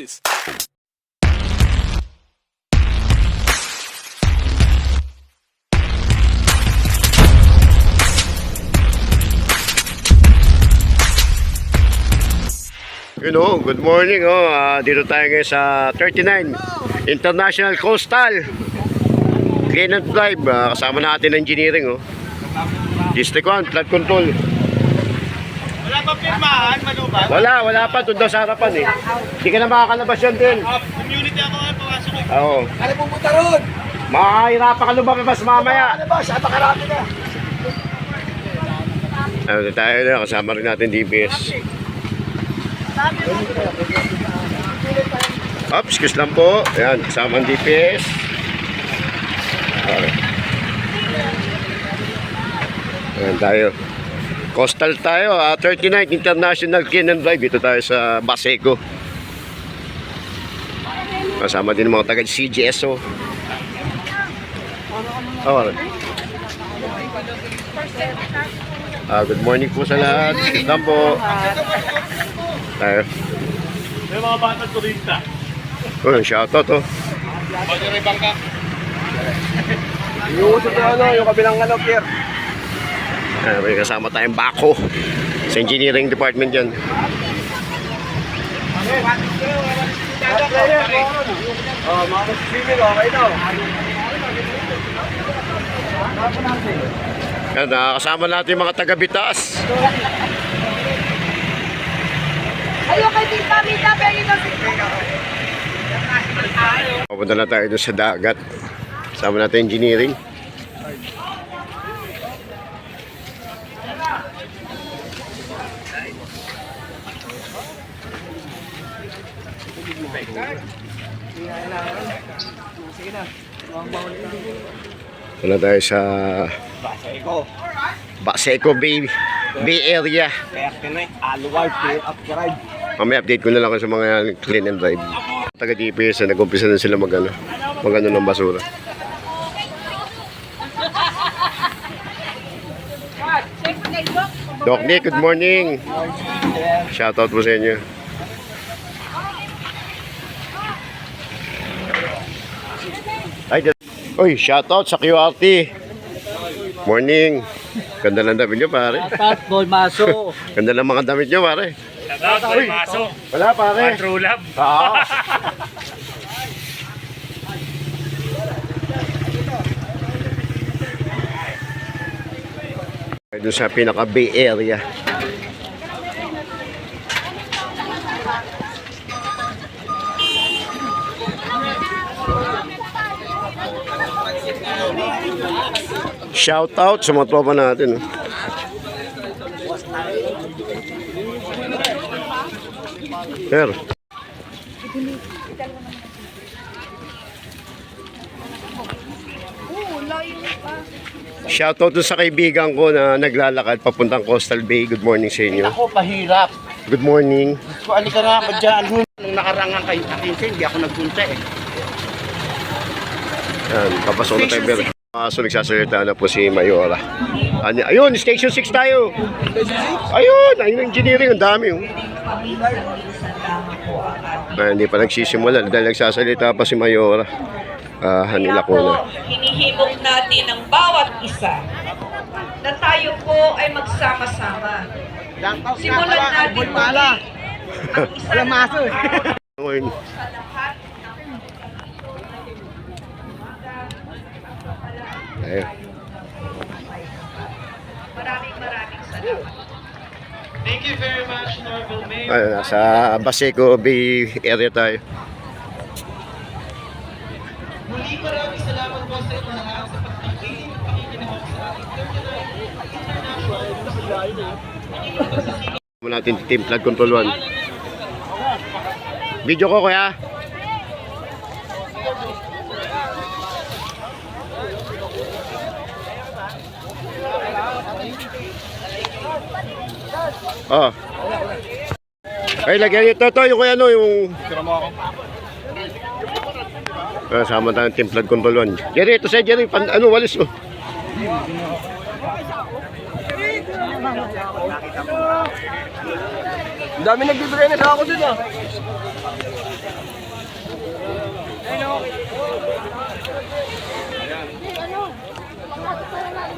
Exclusives. You know, good morning. Oh, Ah, dito tayo ngayon sa 39 International Coastal Clean and Drive. Ah, kasama natin engineering. Oh. District 1, flood control. Wala pa pirmahan, malubat? Wala, wala pa. Doon daw sa harapan eh. Hindi ka na makakalabas yan din. Ah, community ako nga, pawasok eh. Oo. Ano pumunta ron? Makakahirapan ka lumabas mamaya. Ba? Siya makarami na. Ano tayo na, kasama rin natin DBS. Ops, excuse lang po. Ayan, kasama ang DPS. Ayan tayo. Coastal tayo, ah, 39 International and Drive. Ito tayo sa Baseco. Kasama din ang mga taga CGSO. Oh, Ah, good morning po sa lahat. Lang po. Tayo. May mga bata turista. Oh, shoutout oh. Pwede rin bangka. Iuusap na ano, yung kabilang ano, Pierre. Ah, may kasama tayong bako sa engineering department daw. Yan, nakakasama natin yung mga taga-bitas. Ayo kay Tita Mita, pero ito si Papunta na tayo sa dagat. Kasama natin engineering. Wala tayo sa Ikaw. Baseco Bay, Bay Area. Mamaya update ko na lang sa mga clean and drive. Taga DPS na nag-umpisa na sila mag ano, mag ano ng basura. Doc Nick, good morning. Shoutout po sa inyo. Ay, dyan- Uy, shoutout sa QRT. Morning. Ganda ng damit nyo, pare. Pat Boy Maso. Ganda ng mga damit nyo, pare. Shoutout, Uy. Maso. Wala, pare. True love. Oo. Doon sa pinaka Bay Area. Shout out sa mga tropa natin. Sir. Shoutout dun sa kaibigan ko na naglalakad papuntang Coastal Bay. Good morning sa inyo. Ako, pahirap. Good morning. Alika nga ka dyan. Nung nakarangan kayo sa 15, hindi ako nagpunta eh. Yan, papasok na tayo. Pero, so, nagsasalita na po si Mayora. Ano, ayun, Station 6 tayo. Ayun, ayun ang engineering. Ang dami. Oh. Ah, hindi pa nagsisimula dahil nagsasalita pa si Mayora. Ah, Hanila ko na. hinihimok natin ang bawat isa na tayo po ay magsama-sama. Simulan natin muli ang isa Walang maso eh. Ngayon, sa lahat ayun. Maraming maraming salamat. Thank you very much, Norville Mayor. Ayun, nasa Baseco Bay area tayo. Muli maraming salamat po sa inyo lahat sa pagpipili at pakikinahon sa ating 39 International Mo natin team flood control 1. Video ko kuya. Oh. Ay, lagyan ito to yung kuya no, yung Ah, sama tayong flood control 1. Jerry, ito sa Jerry, pan, ano walis oh. Ang dami nagbibigay na sa ako dun ah.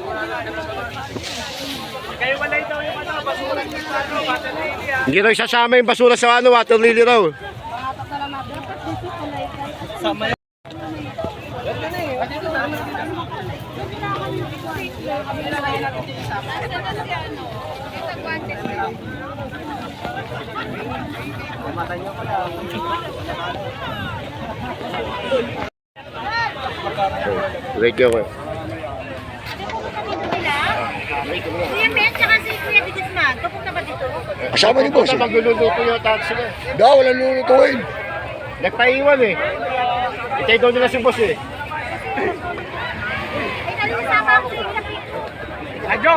Hindi raw isasama yung basura sa ano, water lily raw. Wait ka ko. Kuya Ben, tsaka si Kuya Di Guzman, papunta ba dito? Kasama ni boss. eh. Magluluto yung tax sila. Daw, walang lulutuin. Nagpaiwan eh. Itay daw nila si boss eh. Ay, nalisama ako sa inyo. Adjo!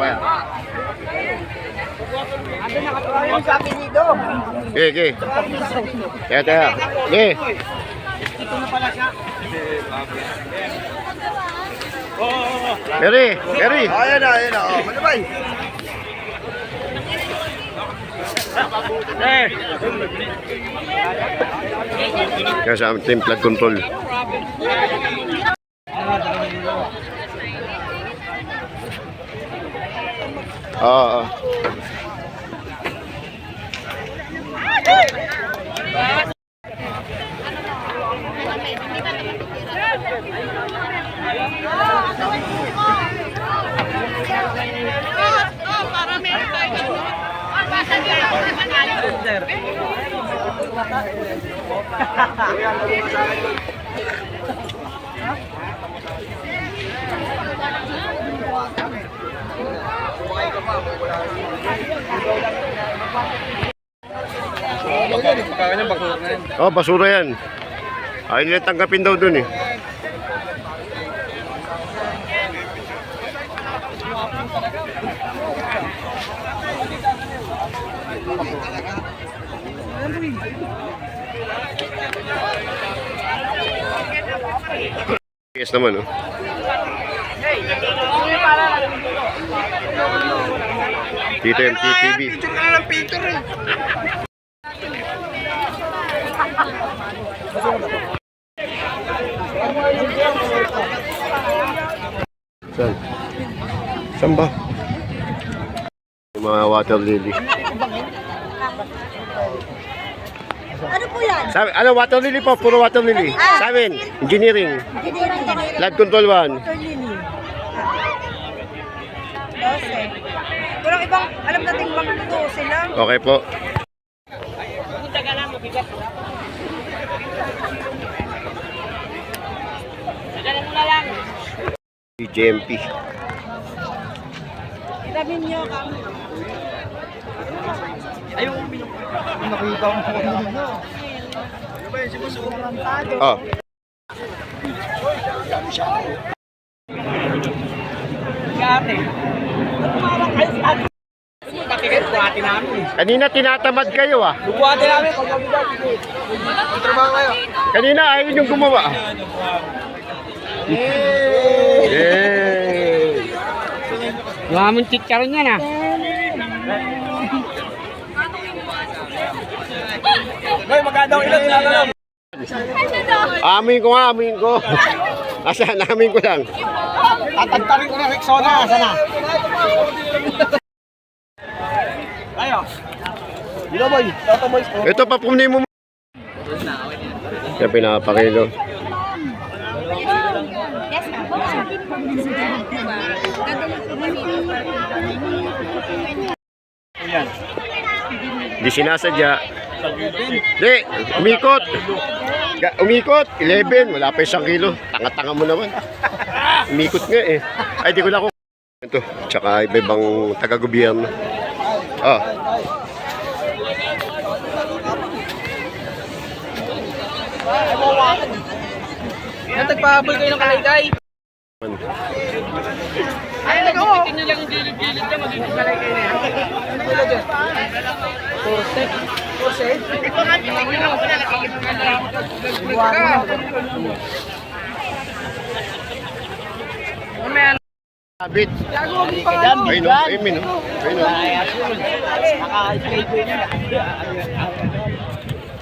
Okay. Okay, okay. Teka, teka. Okay. Mary, Mary. Ayan na, ayan na. Oh, ano ba? Kasama team flood control. Oo. Oh, basura yan. Ayaw nila tanggapin daw dun eh. Yes naman oh. Dito yung TTV. Picture ka na ng picture eh. Saan? Saan mga water lily. Ano po? Sabi, ano, water lily po? Puro water lily. Ah, engineering. Engineering. Control 1. Water lily. 12. Walang ibang, alam natin magluto sila. Okay po. Punta ka lang, mabigat. Tagalan mo na lang. JMP. Itamin niyo kami. Ayaw ko minum. Nakita ko po ninyo. Ano ba yun? Simusuko. Oh. Kate. Bukwate namin. Kanina tinatamad kayo ah. Bukwate namin. Trabaho kayo. Kanina ayaw yung gumawa. Yay! Maraming chicharon yan ah. Boy, magkano ang ilan na? Amin ko nga, amin ko. Asan, amin ko lang. Tatantarin ko na Rexona. Sana. Ayo. Boy. Toto boys. Ito pa pumni mo. Yan pinapakilo. Di sinasadya. Di, umikot. Umikot, 11. Wala pa isang kilo. Tanga-tanga mo naman. Umikot nga eh. Ay, di ko na ako. Ito, tsaka iba-ibang taga-gobyerno. Ah. Natagpahabol kayo ng kalaygay. Ay, nag-o! Tingnan lang yung gilid-gilid niya, magiging kalay kayo na yan. Ano ba dyan? Torse. Torse? Ito nga, pinagin ako na nakikita Mamaya Sabit. Ayun o, ayun o. Ayun o.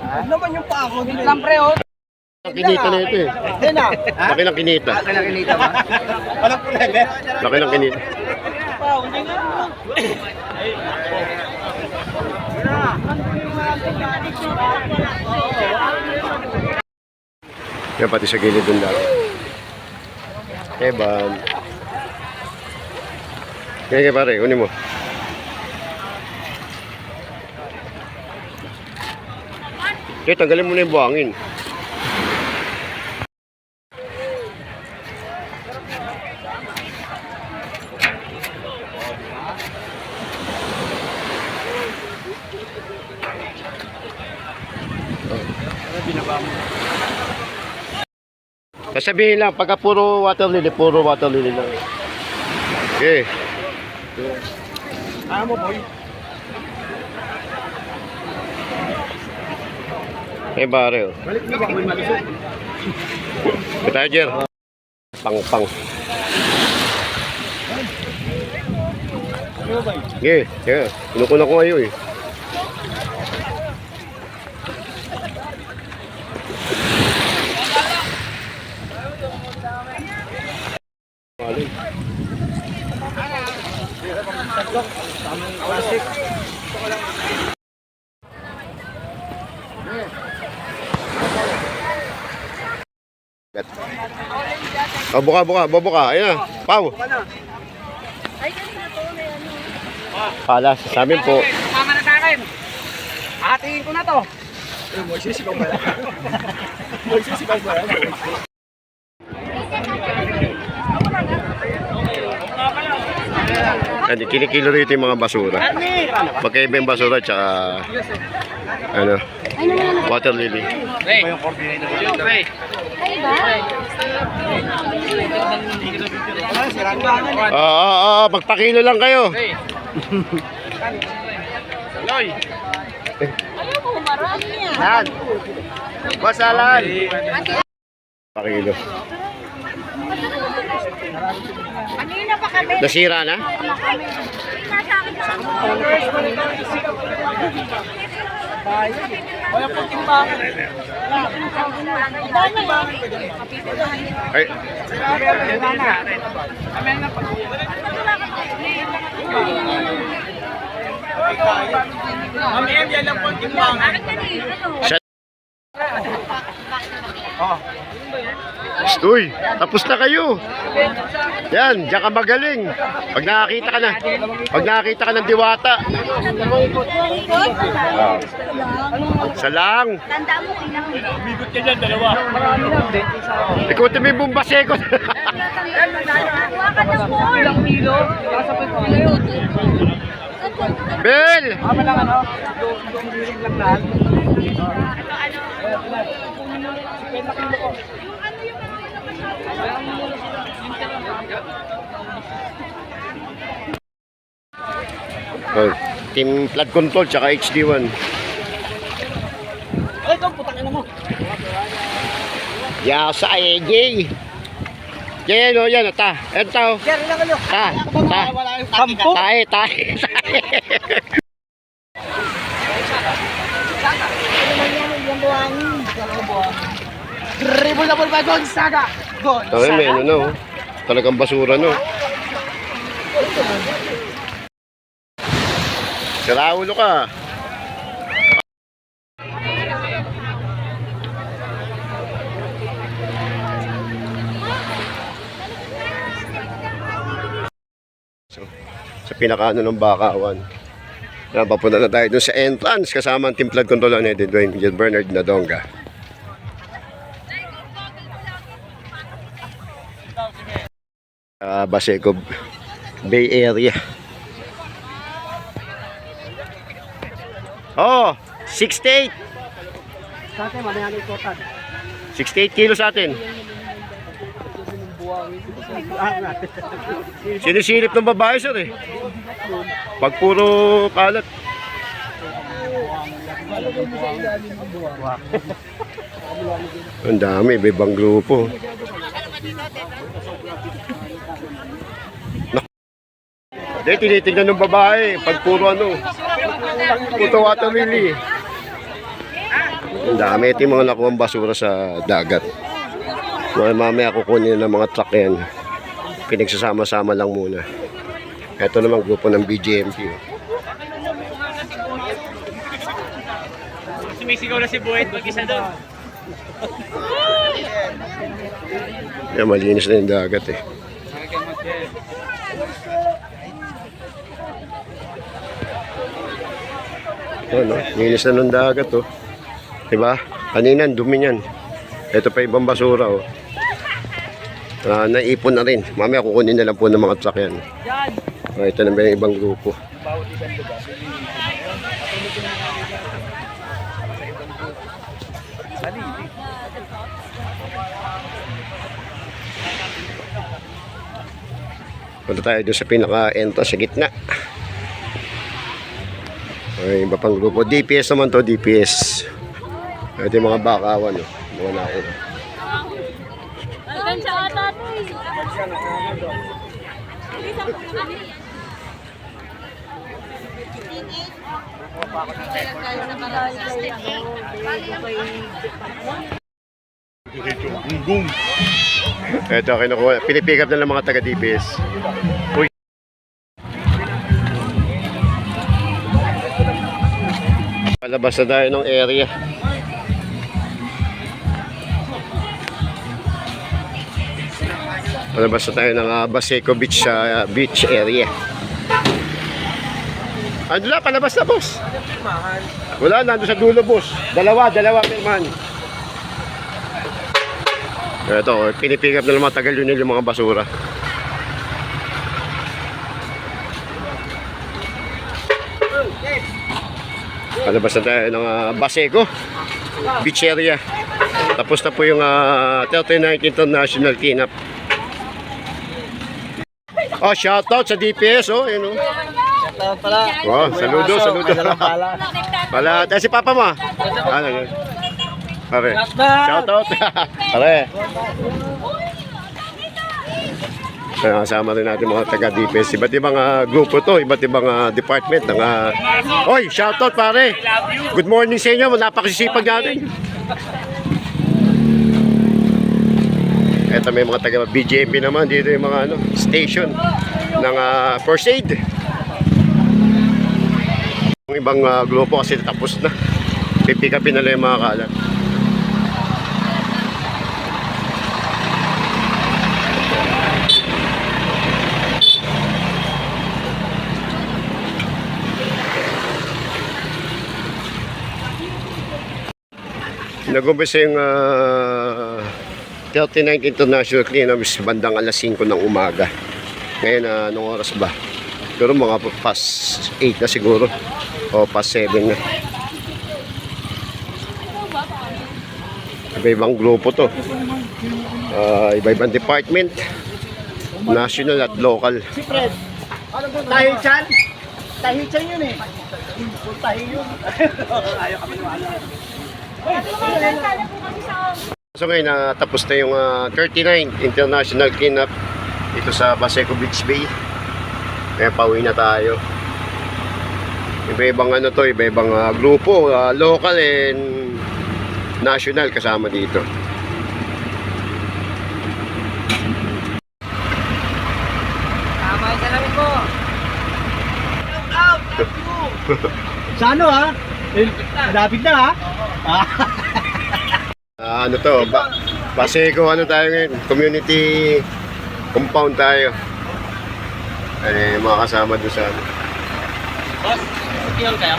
Ano naman yung pa ako? Lang pre, oh. Ang kinita na ito eh. Hindi na. Laki ng kinita. Kinakinita ba? Walang kulele. Laki ng kinita. Yan pati sa gilid doon dati. Eban. Kaya kaya pare, kunin mo. Eh, tanggalin mo na yung buhangin. Sasabihin lang, pagka puro water lily, puro water lily lang. Okay. Ayaw mo, boy. Eh, pare, oh. Balik mo ba? Boy, malisod. Kita Jer. Pang pang. Okay, yeah. Kinukuna ko ngayon eh. Oh, buka, buka, bubuka. Ayan na. Pau. Pala, sa amin po. Mama na sa akin. Hatiin ko na to. Yan? Moises, ikaw ba yan? Yan, kinikilo rito yung mga basura. Magkaiba yung basura tsaka ano, water lily. Hey, yung coordinator dito. Hey. Ah, ah, ah, magpakilo lang kayo. Loy. Yan. Basalan. Pakilo. Kanina pa kami. Nasira na? Nasa akin Wala po timbangan. Ay, em, yan lang po ang timbangan. siya. Uy, tapos na kayo. Yan, diyan ka magaling. Pag nakakita ka na, pag nakakita ka ng diwata. Ah. Isa lang. Tanda mo Bigot ka dyan, dalawa. Ikaw ito may bumbasekot. Ilang kilo? Bel! Lang ano? Lang lahat. Oh, team flood control tsaka HD1. Ay, ito, putang ina mo. Yasa AJ. Yan, o, yan, ta. Yan, tao. Sir, ilang kayo? Ta, ta. Tae, tae, tae. By Gonzaga. Tayo, may ano, no. Talagang basura, no. Sira ulo ka. So, sa pinakaano ng bakawan. Yan, papunta na tayo dun sa entrance kasama ang team flood control ni Dwayne John Bernard Nadonga. Baseco Bay Area. Oh, 68. Sa atin, mamaya na ikotan. 68 kilos sa atin. Sinisilip ng babae, sir eh. Pag puro kalat. Ang dami, may ibang grupo. Hindi, tinitignan ng babae. Pag puro ano, puto water lily. Ang dami. Ito yung mga nakuha basura sa dagat. Mga mamaya kukunin ng mga truck yan. Pinagsasama-sama lang muna. Ito namang grupo ng BGMP. Sumisigaw na si Buwet, mag-isa doon. Yan, malinis na yung dagat eh. Ano, linis na ng dagat oh. Diba? Kanina, dumi niyan. Ito pa ibang basura oh. Ah, naipon na rin. Mamaya kukunin na lang po ng mga truck yan. Oh, ito na yung ibang grupo. Punta tayo doon sa pinaka-entrance sa gitna. Ay, iba pang grupo. DPS naman to, DPS. Ito yung mga bakawan. Oh. Mga nakin. Alkansya ata ito eh. Ito, kinukuha. Pinipick up na ng mga taga-DPS. Uy. Palabas na tayo ng area. Palabas na tayo ng uh, Baseco Beach sa beach area. Na, palabas na, boss? Wala, nandun sa dulo, boss. Dalawa, dalawa, pirmahan. Ito, pinipick up na ng mga tagal yun yung mga basura. Palabas na tayo ng uh, Baseco Beach area. Tapos na po yung uh, 39th International Cleanup. Oh, shoutout sa DPS, oh, yun, oh. Shoutout pala. Wow, saludo, saludo. pala. Pala, eh, si Papa mo. Ano, yun? Pare. Shoutout. Pare. Kaya kasama rin natin mga taga-DPS. Iba't ibang ah, grupo to, iba't ibang ah, department. Ng, ah, Oy, shoutout pare. Good morning sa inyo, napakasisipag natin. Eto may mga taga BJMP naman dito yung mga ano, station ng ah, first aid. Yung ibang ah, grupo kasi tapos na. Pipikapin na lang yung mga kalat. Nag-umpisa yung ah, 39th International Cleanup is bandang alas 5 ng umaga. Ngayon, ah, anong oras ba? Pero mga past 8 na siguro. O past 7 na. Iba-ibang grupo to. Ah, iba-ibang department. National at local. Tahi chan? Tahi chan yun eh. Tahi yun. Ayaw kami. So ngayon, na tapos na yung ah, 39 International Cleanup dito sa Baseco Beach Bay. Kaya pauwi na tayo. Iba-ibang ano to, iba-ibang ah, grupo, ah, local and national kasama dito. Tama yung salamin mo. Out! Sa ano ha? Eh, Malapit na ha? Ah. Ah, ano to, ba Baseco ano tayo ngayon, community compound tayo. Eh, mga kasama doon sa ano. Boss, iyon kayo?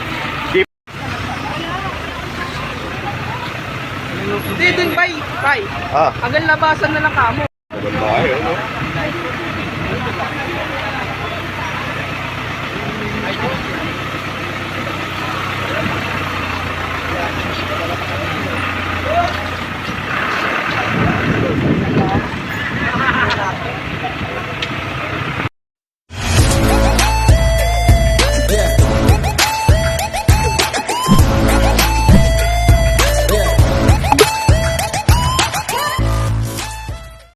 Hindi din, bay. Bay. Ah, Hanggang labasan na lang kamo. naman tayo.